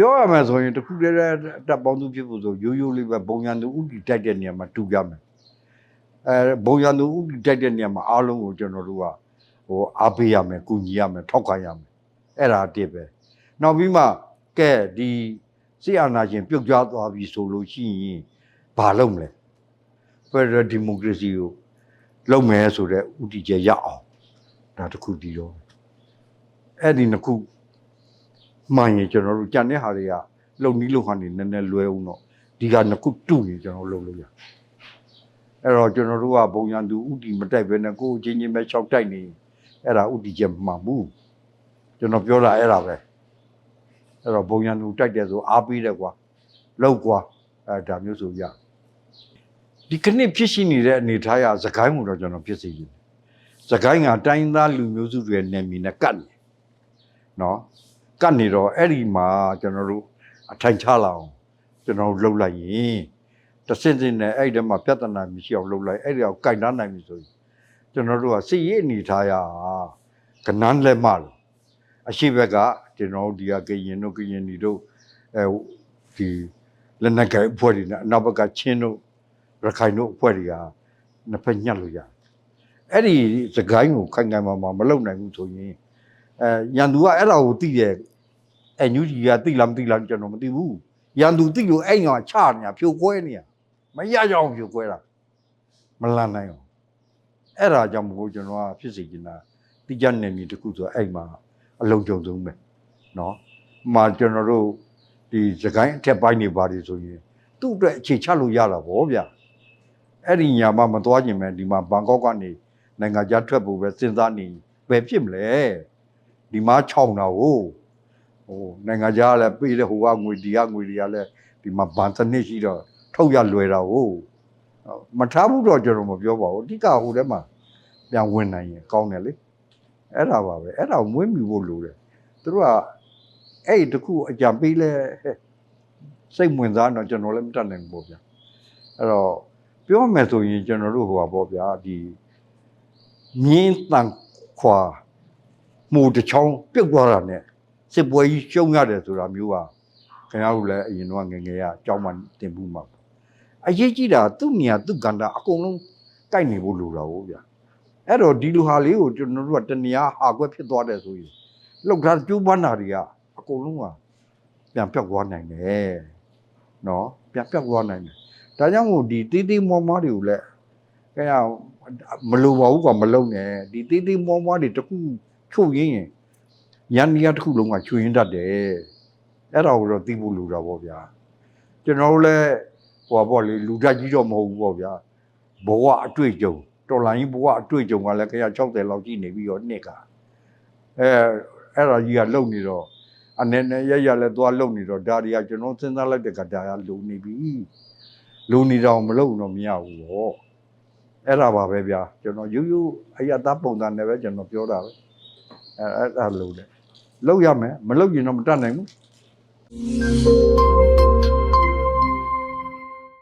ပြောရမယ်ဆိုရင်တစ်ခုတည်းတည်းတပ်ပေါင်းသူဖြစ်ဖို့ဆိုရိုးရိုးလေးပဲဘုံရန်သူဥတီတိုက်တဲ့နေရာမှာတူကြမယ်အဲဘုံရန်သူဥတီတိုက်တဲ့နေရာမှာအားလုံးကိုကျွန်တော်တို့ကဟိုအားပေးရမယ်ကူညီရမယ်ထောက်ခံရမယ်အဲ့ဒါအတစ်ပဲနောက်ပြီးမှကဲဒီစစ်အာဏာရှင်ပြုတ်ကျသွားပြီဆိုလို့ရှိရင်ဘာလုပ်မလဲ Federal Democracy ကိုလုပ်မယ်ဆိုတဲ့ဥတီချက်ရအောင်ဒါတစ်ခုတည်တော့အဲ့ဒီနှစ်ခု မှန်ရင်ကျွန်တော်တို့ကြံတဲ့ဟာတွေကလုံနီးလုံဟန်နေနည်းနည်းလွဲအောင်တော့ဒီကနှစ်ခုတူရင်ကျွန်တော်လုပ်လို့ရအဲ့တော့ကျွန်တော်တို့ကဘုံရန်သူဥတီမတိုက်ဘဲနဲ့ကိုယ်အချင်းချင်းပဲရှောက်တိုက်နေအဲ့ဒါဥတီချက်မှန်ဘူးကျွန်တော်ပြောတာအဲ့ဒါပဲအဲ့တော့ဘုံရန်သူတိုက်တယ်ဆိုအားပေးတယ်ကွာလောက်ကွာအဲဒါမျိုးဆိုရဒီကနေ့ဖြစ်ရှိနေတဲ့အနေထားရသခိုင်းမှုတော့ကျွန်တော်ဖြစ်စီတယ်သခိုင်းကတိုင်းသားလူမျိုးစုတွေနဲ့မီနဲ့ကတ်နေနော် ကတ်နေတော့အဲ့ဒီမှာကျွန်တော်တို့အထိုင်ချလာအောင်ကျွန်တော်တို့လှုပ်လိုက်ရင်တစ်စင်းစင်းနဲ့အဲ့ဒီမှာပြဿနာမရှိအောင်လှုပ်လိုက်အဲ့ဒီအောင်ကြိုက်တန်းနိုင်ပြီဆိုရင်ကျွန်တော်တို့ကစိတ်ရည်အနေထားရကနန်းလက်မလို့အရှိဘက်ကကျွန်တော်တို့ဒီကကရင်တို့ကရင်ဒီတို့အဲဒီလက်နက်ကဲအဖွဲ့တွေနဲ့အနောက်ဘက်ကချင်းတို့ရခိုင်တို့အဖွဲ့တွေကနှစ်ဖက်ညှက်လို့ရတယ်အဲ့ဒီစကိုင်းကိုခိုင်ခိုင်မာမာမလုပ်နိုင်ဘူးဆိုရင် အဲရန်သူကအဲ့ဒါကိုသိတယ်အဲညူကြီးကသိလားမသိလားကျွန်တော်မသိဘူးရန်သူသိလို့အဲ့ညောချနေတာဖြိုခွဲနေတာမရကြအောင်ဖြိုခွဲတာမလန်နိုင်အောင်အဲ့ဒါကြောင့်မို့ကျွန်တော်ကဖြစ်စီနေတာတိကျနေမြင်တစ်ခုဆိုအဲ့မှာအလုံးကြုံဆုံးပဲเนาะမှာကျွန်တော်တို့ဒီစကိုင်းအထက်ပိုင်းနေပါတယ်ဆိုရင်သူ့အတွက်အခြေချလို့ရတာဗောဗျအဲ့ဒီညာမှမသွားခြင်းပဲဒီမှာဘန်ကောက်ကနေနိုင်ငံခြားထွက်ဖို့ပဲစဉ်းစားနေဘယ်ဖြစ်မလဲ ဒီမှာခြောင်တာကိုဟိုနိုင်ငံခြားကလည်းပေးတဲ့ဟိုကငွေဒီကငွေတွေကလည်းဒီမှာဗန်စနစ်ရှိတော့ထုတ်ရလွယ်တာကိုမထားဘူးတော့ကျွန်တော်မပြောပါဘူးအဓိကဟိုထဲမှာပြန်ဝင်နိုင်ရင်ကောင်းတယ်လေအဲ့ဒါပါပဲအဲ့ဒါကိုမွေးမြူဖို့လိုတယ်သူတို့ကအဲ့ဒီတခုအကြံပေးလဲစိတ်ဝင်စားတော့ကျွန်တော်လည်းမတတ်နိုင်ဘူးပေါ့ဗျာအဲ့တော့ပြောမယ်ဆိုရင်ကျွန်တော်တို့ဟိုပါပေါ့ဗျာဒီမြင်းတန်ခွာ မှုတစ်ချောင်းပြုတ်သွားတာနဲ့စစ်ပွဲကြီးရှုံးရတယ်ဆိုတာမျိုးဟာခင်ဗျားတို့လည်းအရင်တော့ငယ်ငယ်ကအကြောင်းမှတင်ဘူးမှာပေါ့အရေးကြီးတာသူ့နေရာသူ့ကန္တာအကုန်လုံးကိုက်နေဖို့လိုတာဟုတ်ဗျာအဲ့တော့ဒီလူဟာလေးကိုကျွန်တော်တို့ကတနေရာဟာကွက်ဖြစ်သွားတယ်ဆိုရင်လောက်ထားကျိုးပန်းတာတွေကအကုန်လုံးကပြန်ပြောက်သွားနိုင်တယ်နော်ပြန်ပြောက်သွားနိုင်တယ်ဒါကြောင့်မို့ဒီတေးသေးမောမောတွေကိုလည်းခင်ဗျာမလိုပါဘူးကွာမလုံနဲ့ဒီတေးသေးမောမောတွေတခု ချုပ်ရင်းရင်ရန်ဒီယာတစ်ခုလုံးကချွေရင်တတ်တယ်အဲ့ဒါကိုတော့သိဖို့လိုတာပေါ့ဗျာကျွန်တော်တို့လည်းဟိုပါပေါ့လေလူတက်ကြီးတော့မဟုတ်ဘူးပေါ့ဗျာဘဝအတွေ့အကြုံတော်လိုင်းဘဝအတွေ့အကြုံကလည်းခရ60လောက်ရှိနေပြီးတော့နှစ်ကအဲအဲ့ဒါကြီးကလုံနေတော့အနေနဲ့ရရလဲသွားလုံနေတော့ဒါတွေကကျွန်တော်စဉ်းစားလိုက်တဲ့ကဒါကလုံနေပြီလုံနေတော့မလုံတော့မရဘူးပေါ့အဲ့ဒါပါပဲဗျာကျွန်တော်ရိုးရိုးအရသားပုံစံနဲ့ပဲကျွန်တော်ပြောတာပဲ အဲအဲ့ဒါလုံးတယ်လုံးရမယ်မလုံးရင်တော့မတတ်နိုင်ဘူး